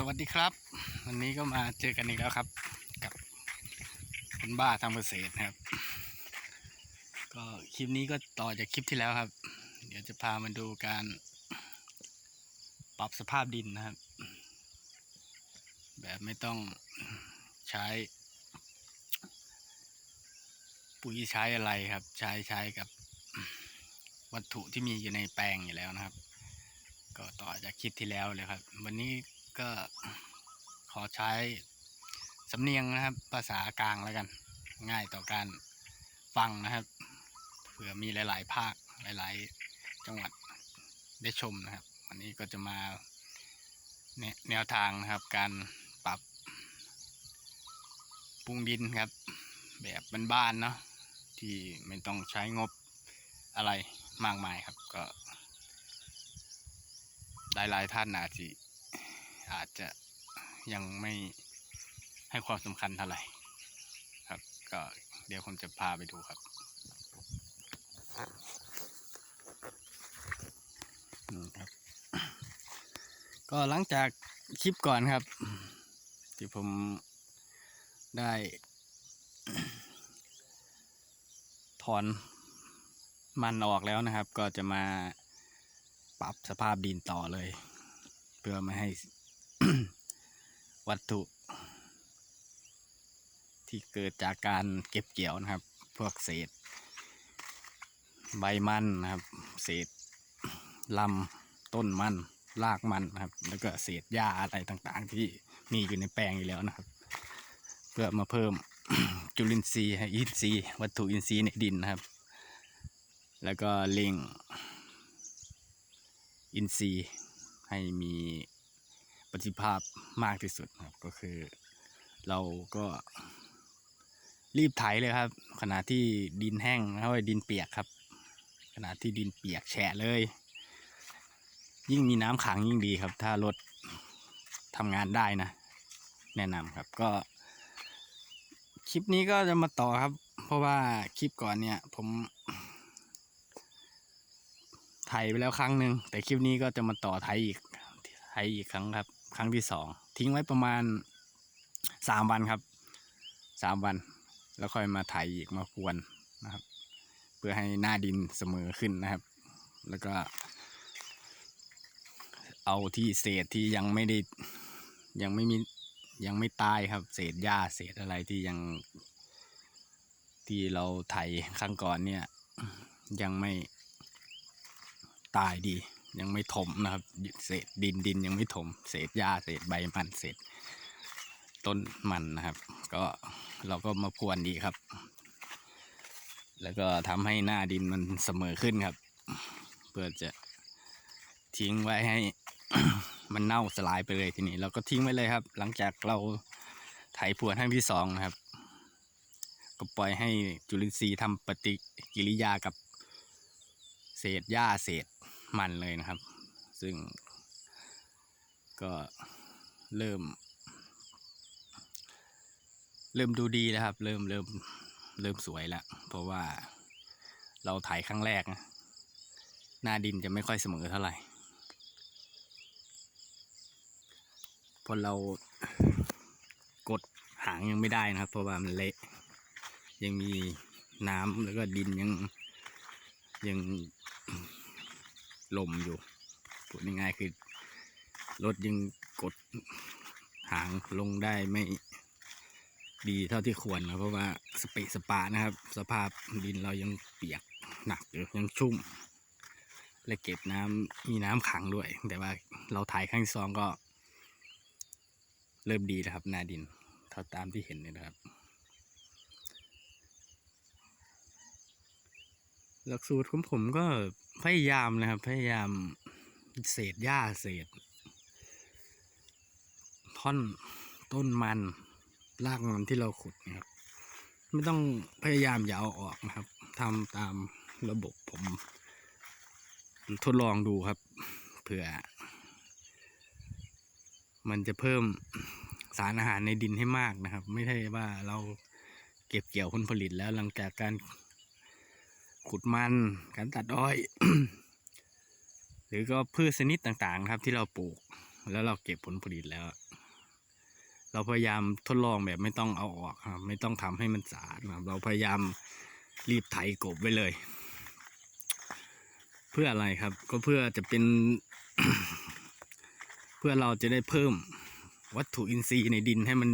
สวัสดีครับ วันนี้ก็มาเจอกันอีกแล้วครับ กับคุณบ้าทำเกษตรครับ ก็คลิปนี้ก็ต่อจากคลิปที่แล้วครับ เดี๋ยวจะพามาดูการ ปรับสภาพดินนะครับ แบบไม่ต้องใช้ ปุ๋ยใช้อะไรครับ ใช้ใช้กับวัตถุที่มีอยู่ในแปลงอยู่แล้วนะครับ ก็ต่อจากคลิปที่แล้วเลยครับ วันนี้ ก็ขอใช้สำเนียงนะครับ ภาษากลางแล้วกัน ง่ายต่อการฟังนะครับ เผื่อมีหลาย ๆ ภาคหลาย ๆ จังหวัดได้ชมนะครับ วันนี้ก็จะมาแนแนวทางนะครับ การปรับปรุงดินครับ แบบบ้านๆเนาะที่ไม่ต้องใช้งบอะไรมากมายครับก็หลายๆท่านอาจจะ อาจจะยังไม่ให้ความสำคัญเท่าไหร่ครับ ก็เดี๋ยวผมจะพาไปดูครับนี่ครับ ก็หลังจากคลิปก่อนครับ ที่ผมได้ถอนมันออกแล้วนะครับ ก็จะมาปรับสภาพดินต่อเลย เพื่อไม่ให้ วัตถุ ที่เกิดจากการเก็บเกี่ยวนะครับ พวกเศษ ใบมันนะครับ เศษลำต้นมันรากมันนะครับ แล้วก็เศษหญ้าอะไรต่างๆ ที่มีอยู่ในแปลงอยู่แล้วนะครับ เพื่อมาเพิ่มจุลินทรีย์ให้อินทรีย์วัตถุอินทรีย์ในดินนะครับ แล้วก็เล็งอินทรีย์ให้มี ประสิทธิภาพมากที่สุดครับ ก็คือ เราก็รีบไถเลยครับ ขณะที่ดินแห้งแล้วดินเปียกครับ ขณะที่ดินเปียกแฉะเลย ยิ่งมีน้ำขังยิ่งดีครับ ถ้ารถทำงานได้นะ แนะนำครับก็คลิปนี้ก็จะมาต่อครับ เพราะว่าคลิปก่อนเนี่ย ผมไถไปแล้วครั้งหนึ่งแต่คลิปนี้ก็จะมาต่อไถอีกไถอีกครั้งครับ ครั้งที่สองทิ้งไว้ประมาณสามวันครับสามวัน แล้วค่อยมาไถอีกมาพวนนะครับ เพื่อให้หน้าดินเสมอขึ้นนะครับ แล้วก็ เอาที่เศษที่ยังไม่ได้ยังไม่มียังไม่ตายครับ เศษหญ้าเศษอะไรที่ยัง ที่เราไถครั้งก่อนเนี่ย ยังไม่ตายดี ยังไม่ถมนะครับ เศษดินดินยังไม่ถม เศษหญ้าเศษใบมันเศษต้นมันนะครับ ก็เราก็มาพรวนดีครับ แล้วก็ทำให้หน้าดินมันเสมอขึ้นครับ เพื่อจะทิ้งไว้ให้มันเน่าสลายไปเลยทีนี้ เราก็ทิ้งไว้เลยครับ หลังจากเราไถพรวนให้ที่สองนะครับ ก็ปล่อยให้จุลินทรีย์ทำปฏิกิริยากับ เศษหญ้าเศษ มันเลยนะครับ ซึ่ง ก็เริ่ม เริ่มดูดีแล้วครับ เริ่มเริ่มเริ่มสวยแล้ว เพราะว่าเราถ่ายครั้งแรกนะหน้าดินจะไม่ค่อยเสมอเท่าไหร่เพราะเรากดหางยังไม่ได้นะครับ เพราะว่ามันเละยังมีน้ำแล้วก็ดินยังยัง ลมอยู่พูดง่ายๆคือรถยังกดหางลงได้ไม่ดีเท่าที่ควรนะเพราะว่าสเปะสปานะครับ สภาพดินเรายังเปียกหนักอยู่ยังชุ่ม และเก็บน้ำมีน้ำขังด้วย แต่ว่าเราถ่ายครั้งที่สองก็ เริ่มดีนะครับ นาดินเท่าตามที่เห็นเลยนะครับหลักสูตรของผมก็ พยายามนะครับ พยายามเศษหญ้าเศษ ท่อนต้นมันรากมันที่เราขุดนะครับ ไม่ต้องพยายามอย่าเอาออกนะครับทำตามระบบผม ทดลองดูครับ เผื่อ มันจะเพิ่มสารอาหารในดินให้มากนะครับ ไม่ใช่ว่าเราเก็บเกี่ยวผลผลิตแล้วหลังจากการ ขุดมันการตัดอ้อย หรือก็พืชชนิดต่างๆครับที่เราปลูก แล้วเราเก็บผลผลิตแล้ว เราพยายามทดลองแบบไม่ต้องเอาออกครับ ไม่ต้องทำให้มันสะอาดนะครับ เราพยายามรีบไถกบไว้เลย เพื่ออะไรครับ ก็เพื่อจะเป็น เพื่อเราจะได้เพิ่มวัตถุอินทรีย์ในดินให้มัน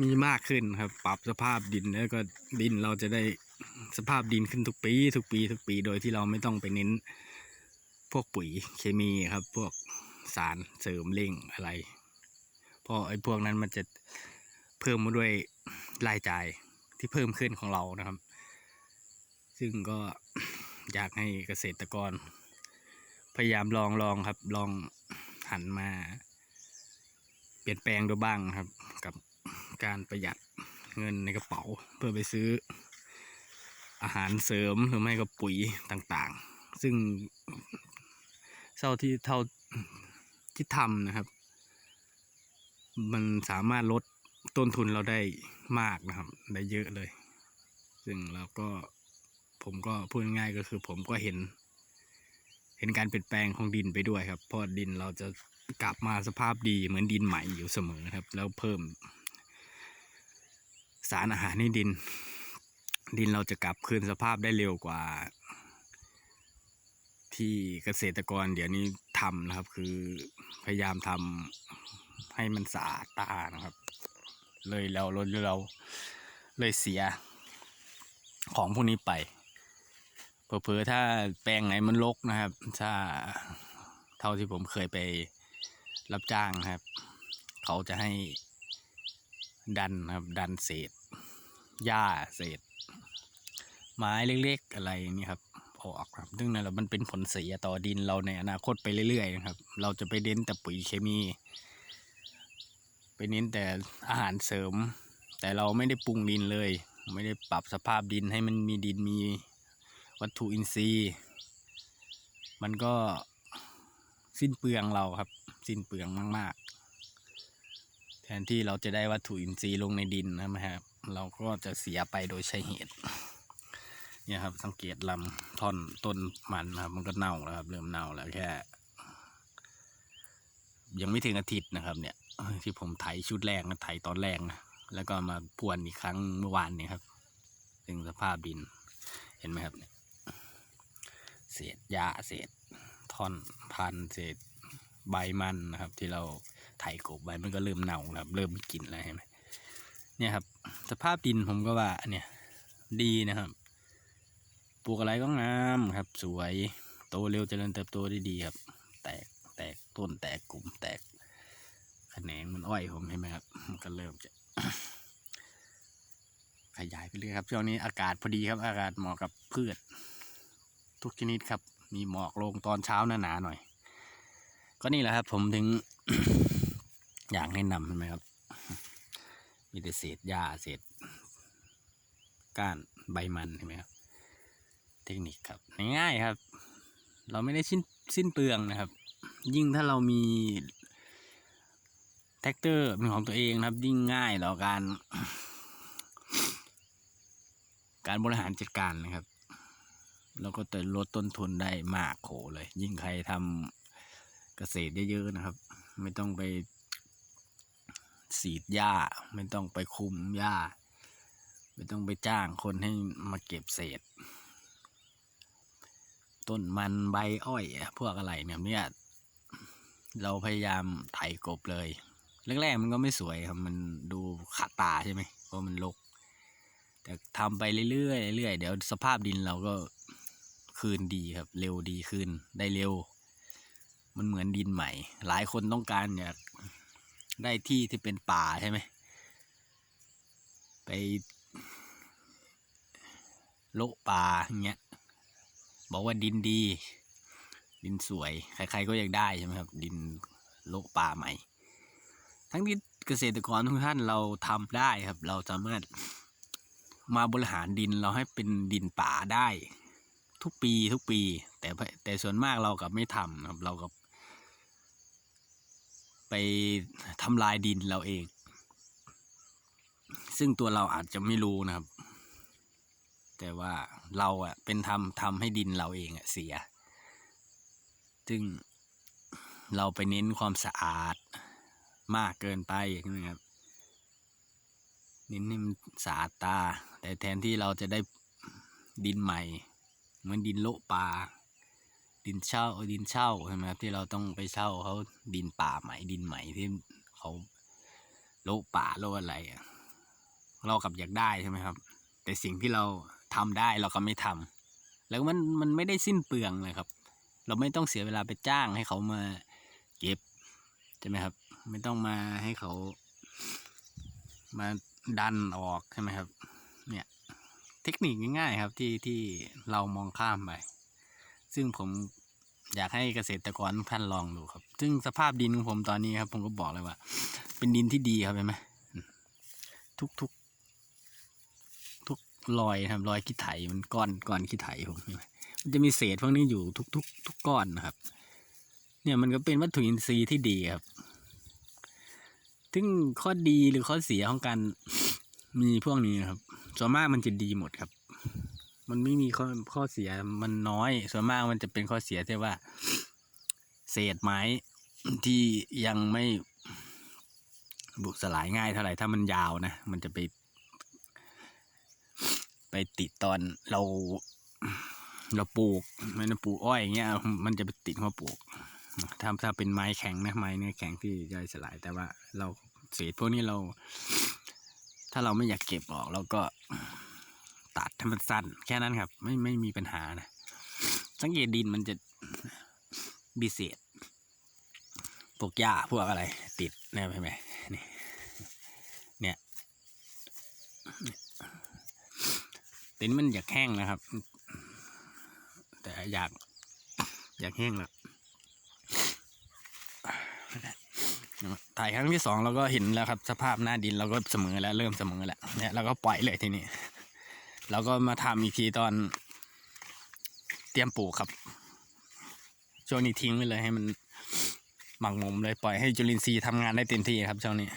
มีมากขึ้นครับ ปรับสภาพดินแล้วก็ดินเราจะได้สภาพดินขึ้นทุกปี ทุกปี ทุกปีโดยที่เราไม่ต้องไปเน้น พวกปุ๋ยเคมีครับ พวกสารเสริมเร่งอะไร เพราะไอ้พวกนั้นมันจะเพิ่มมาด้วยรายจ่ายที่เพิ่มขึ้นของเรานะครับ ซึ่งก็อยากให้เกษตรกร พยายามลองลองครับ ลองหันมา เปลี่ยนแปลงดูบ้างครับกับ การประหยัดเงินในกระเป๋า เพื่อไปซื้ออาหารเสริมหรือไม่ก็ปุ๋ยต่างๆ ซึ่งเท่าที่เท่าที่ทำนะครับ มันสามารถลดต้นทุนเราได้มากนะครับ ได้เยอะเลย ซึ่งเราก็ผมก็พูดง่ายก็คือผมก็เห็น เห็นการเปลี่ยนแปลงของดินไปด้วยครับเพราะดินเราจะกลับมาสภาพดีเหมือนดินใหม่อยู่เสมอครับ แล้วเพิ่ม สารอาหารในดิน ดินเราจะกลับคืนสภาพได้เร็วกว่า ที่เกษตรกรเดี๋ยวนี้ทำนะครับ คือพยายามทำให้มันสะอาดตานะครับ เลยเราเราเราเลยเสียของพวกนี้ไปเผลอๆถ้าแปลงไหนมันรกนะครับ ถ้าเท่าที่ผมเคยไปรับจ้างนะครับ เขาจะให้ดันครับ ดันเศษ หญ้าเศษ ไม้เล็กๆอะไรนี่ครับออกครับซึ่งนั่นแหละมันเป็นผลเสียต่อดินเราในอนาคตไปเรื่อยๆนะครับ เราจะไปเน้นแต่ปุ๋ยเคมี ไปเน้นแต่อาหารเสริม แต่เราไม่ได้ปรุงดินเลย ไม่ได้ปรับสภาพดินให้มันมีดินมีวัตถุอินทรีย์ มันก็สิ้นเปลืองเราครับ สิ้นเปลืองมาก ๆ แทนที่เราจะได้วัตถุอินทรีย์ลงในดินนะครับ เราก็จะเสียไปโดยใช่เหตุ เนี่ยครับสังเกตลำท่อนต้นมันนะครับ มันก็เน่าแล้วครับเริ่มเน่าแล้วแค่ ยังไม่ถึงอาทิตย์นะครับ เนี่ยที่ผมไถชุดแรกนะไถตอนแรกนะแล้วก็มาพวนอีกครั้งเมื่อวานนี้ครับถึงสภาพดิน เห็นไหมครับเนี่ยเศษหญ้าเศษท่อนพันเศษใบมันนะครับ ที่เราไถกบใบมันก็เริ่มเน่าแล้วครับ เริ่มมีกลิ่นแล้วเห็นไหมเนี่ยครับ สภาพดินผมก็ว่าเนี่ยดีนะครับ ปลูกอะไรก็งามครับ สวย โตเร็วเจริญเติบโตได้ดีครับ แตกแตกต้นแตกกลุ่มแตกแขนงมันอ้อยผมเห็นไหมครับมันก็เริ่มจะ ขยายไปเรื่อยครับช่วงนี้อากาศพอดีครับ อากาศเหมาะกับพืช ทุกชนิดครับ มีหมอกลงตอนเช้าหนาหนาๆหน่อย ก็นี่แหละครับ ผมถึง อยากแนะนำใช่ไหมครับ มีแต่เศษหญ้าเศษก้านใบมันใช่ไหมครับ เทคนิคครับง่ายๆครับ เราไม่ได้สิ้นสิ้นเปลืองนะครับ ยิ่งถ้าเรามีแท็กเตอร์เป็นของตัวเองนะครับ ยิ่งง่ายต่อการ การบริหารจัดการนะครับ แล้วก็จะลดต้นทุนได้มากโขเลย ยิ่งใครทำเกษตรเยอะๆนะครับ ไม่ต้องไป สีดหญ้า ไม่ต้องไปคุมหญ้า ไม่ต้องไปจ้างคนให้มาเก็บเศษ ต้นมันใบอ้อยพวกอะไรเนี่ยเนี่ยเราพยายามไถกบเลยแรกๆมันก็ไม่สวยครับมันดูขัดตาใช่ไหมเพราะมันรกแต่ทำไปเรื่อยๆเรื่อยๆเดี๋ยวสภาพดินเราก็คืนดีครับ เร็วดีขึ้นได้เร็ว มันเหมือนดินใหม่ หลายคนต้องการอยาก ได้ที่ที่เป็นป่าใช่ไหมไปโละป่าอย่างเงี้ยบอกว่าดินดี ดินสวย ใคร ๆ ก็อยากได้ใช่ไหมครับ ดินโลป่าใหม่ ทั้งที่เกษตรกรทุกท่านเราทำได้ครับ เราสามารถมาบริหารดินเราให้เป็นดินป่าได้ ทุกปีทุกปี แต่แต่ส่วนมากเรากับไม่ทำครับ เรากับ ไปทำลายดินเราเอง ซึ่งตัวเราอาจจะไม่รู้นะครับ แต่ว่าเราอะเป็นทำทำให้ดินเราเองอะเสีย ซึ่งเราไปเน้นความสะอาดมากเกินไปใช่ไหมครับเน้นให้มันสะอาดตา แต่แทนที่เราจะได้ดินใหม่ เหมือนดินโลป่า ดินเช่าดินเช่าใช่ไหมครับที่เราต้องไปเช่าเขาดินป่าใหม่ดินใหม่ที่เขาโลป่าโลอะไรเรากับอยากได้ใช่ไหมครับ แต่สิ่งที่เราทำได้เราก็ไม่ทำแล้วมันมันไม่ได้สิ้นเปลืองเลยครับ เราไม่ต้องเสียเวลาไปจ้างให้เขามาเก็บใช่ไหมครับ ไม่ต้องมาให้เขา มาดันออกใช่ไหมครับ เนี่ย เทคนิคง่ายๆครับที่ที่เรามองข้ามไป ซึ่งผมอยากให้เกษตรกรท่านลองดูครับ ซึ่งสภาพดินของผมตอนนี้ครับ ผมก็บอกเลยว่า เป็นดินที่ดีครับเห็นไหมทุกทุกทุกรอยนะครับรอยขี้ไถมันก้อนก้อนขี้ไถผมเห็นไหมมันจะมีเศษพวกนี้อยู่ทุกทุกทุกก้อนนะครับ เนี่ยมันก็เป็นวัตถุอินทรีย์ที่ดีครับ ซึ่งข้อดีหรือข้อเสียของการมีพวกนี้นะครับส่วนมากมันจะดีหมดครับ มันไม่มีข้อข้อเสียมันน้อย ส่วนมากมันจะเป็นข้อเสียที่ว่า เศษไม้ที่ยังไม่บุกสลายง่ายเท่าไหร่ถ้ามันยาวนะมันจะไป ไปติดตอนเรา เราปลูกมันปลูกอ้อยอย่างเงี้ยมันจะไปติดหัวปลูกถ้าถ้าเป็นไม้แข็งนะไม้เนื้อแข็งที่ย่อยสลายแต่ว่า เราเศษพวกนี้เรา ถ้าเราไม่อยากเก็บออกเราก็ ให้มันสั้นแค่นั้นครับ ไม่ไม่มีปัญหานะ สังเกตดินมันจะบิเศษพวกหญ้าพวกอะไร ติดนะใช่ไหมนี่เนี่ยตินมันอยากแห้งนะครับ แต่อยาก อยากแห้งแล้วถ่ายครั้งที่สองเราก็เห็นแล้วครับ สภาพหน้าดินเราก็เสมอแล้วเริ่มเสมอแล้วเนี่ยเราก็ปล่อยเลยทีนี้ เราก็มาทำอีกทีตอนเตรียมปลูกครับ ช่วงนี้ทิ้งไปเลยให้มันหมักหมมเลยปล่อยให้จุลินทรีย์ทำงานได้เต็มที่ครับช่วงนี้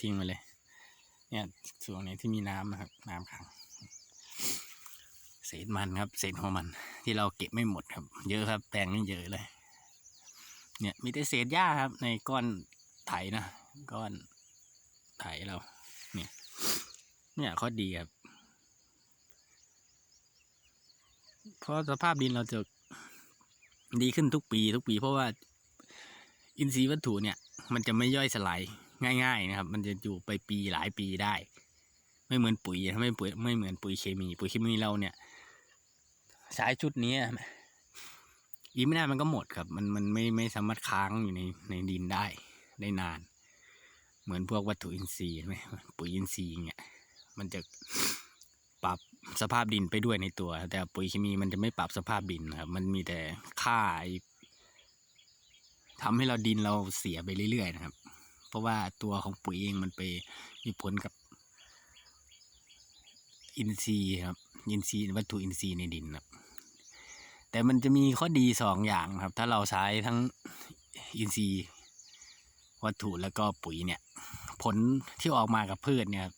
ทิ้งไปเลย เนี่ยช่วงนี้ที่มีน้ำนะครับ น้ำขังเศษมันครับ เศษของมัน ที่เราเก็บไม่หมดครับ เยอะครับ แปลงนี่เยอะเลย เนี่ยมีแต่เศษหญ้าครับ ในก้อนไถนะก้อนไถเรา เนี่ย เนี่ยข้อดีครับ เพราะสภาพดินเราจะดีขึ้นทุกปีทุกปี เพราะว่าอินทรีย์วัตถุเนี่ย มันจะไม่ย่อยสลายง่าย ๆ นะครับ มันจะอยู่ไปปีหลายปีได้ ไม่เหมือนปุ๋ยไม่ปุ๋ยไม่เหมือนปุ๋ยเคมี ปุ๋ยเคมีเราเนี่ยใช้ชุดนี้อีกไม่นานมันก็หมดครับ มันมันไม่ไม่สามารถค้างอยู่ในในดินได้ได้นาน เหมือนพวกวัตถุอินทรีย์ไหมปุ๋ยอินทรีย์เงี้ยมันจะ สภาพดินไปด้วยในตัว แต่ปุ๋ยเคมีมันจะไม่ปรับสภาพดินครับ มันมีแต่ค่าทำให้เราดินเราเสียไปเรื่อยๆนะครับ เพราะว่าตัวของปุ๋ยเองมันไปมีผลกับ อินทรีย์ครับ อินทรีย์วัตถุอินทรีย์ในดินครับ แต่มันจะมีข้อดีสองอย่างครับ ถ้าเราใช้ทั้งอินทรีย์วัตถุแล้วก็ปุ๋ยเนี่ย ผลที่ออกมากับพืชเนี่ย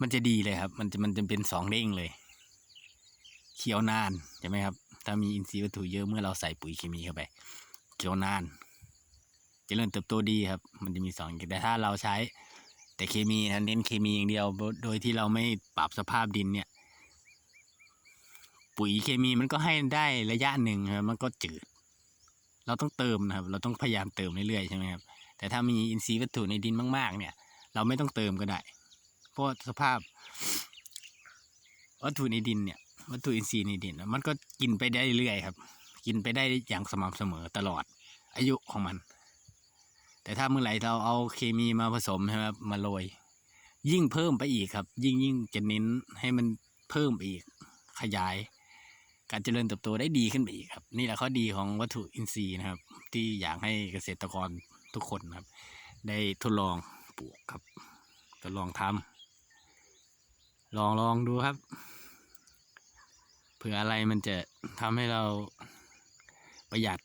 มันจะดีเลยครับ มันจะมันจะเป็นสองเด้งเลย เขียวนานใช่ไหมครับ ถ้ามีอินทรีย์วัตถุเยอะเมื่อเราใส่ปุ๋ยเคมีเข้าไป เขียวนานเจริญเติบโตดีครับ มันจะมีสองแต่ถ้าเราใช้ แต่เคมีนะเน้นเคมีอย่างเดียว โดยที่เราไม่ปรับสภาพดินเนี่ย ปุ๋ยเคมีมันก็ให้ได้ระยะหนึ่งครับมันก็จืด เราต้องเติมนะครับ เราต้องพยายามเติมเรื่อยๆใช่ไหมครับแต่ถ้ามีอินทรีย์วัตถุในดินมาก ๆ เนี่ย เราไม่ต้องเติมก็ได้ เพราะสภาพ วัตถุในดินเนี่ย วัตถุอินทรีย์ในดิน มันก็กินไปได้เรื่อยครับ กินไปได้อย่างสม่ำเสมอตลอด อายุของมัน แต่ถ้าเมื่อไหร่เราเอาเคมีมาผสมใช่ไหมครับมาโรยยิ่งเพิ่มไปอีกครับ ยิ่งยิ่งจะเน้นให้มันเพิ่มไปอีกขยาย การเจริญเติบโตได้ดีขึ้นไปอีกครับ นี่แหละข้อดีของวัตถุอินทรีย์นะครับ ที่อยากให้เกษตรกรทุกคนครับ ได้ทดลองปลูกครับ ทดลองทำ ลองลองดูครับ เผื่ออะไรมันจะทำให้เราประหยัด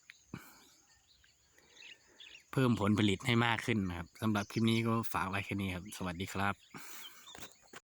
เพิ่มผลผลิตให้มากขึ้นนะครับสำหรับคลิปนี้ก็ฝากไว้แค่นี้ครับ สวัสดีครับ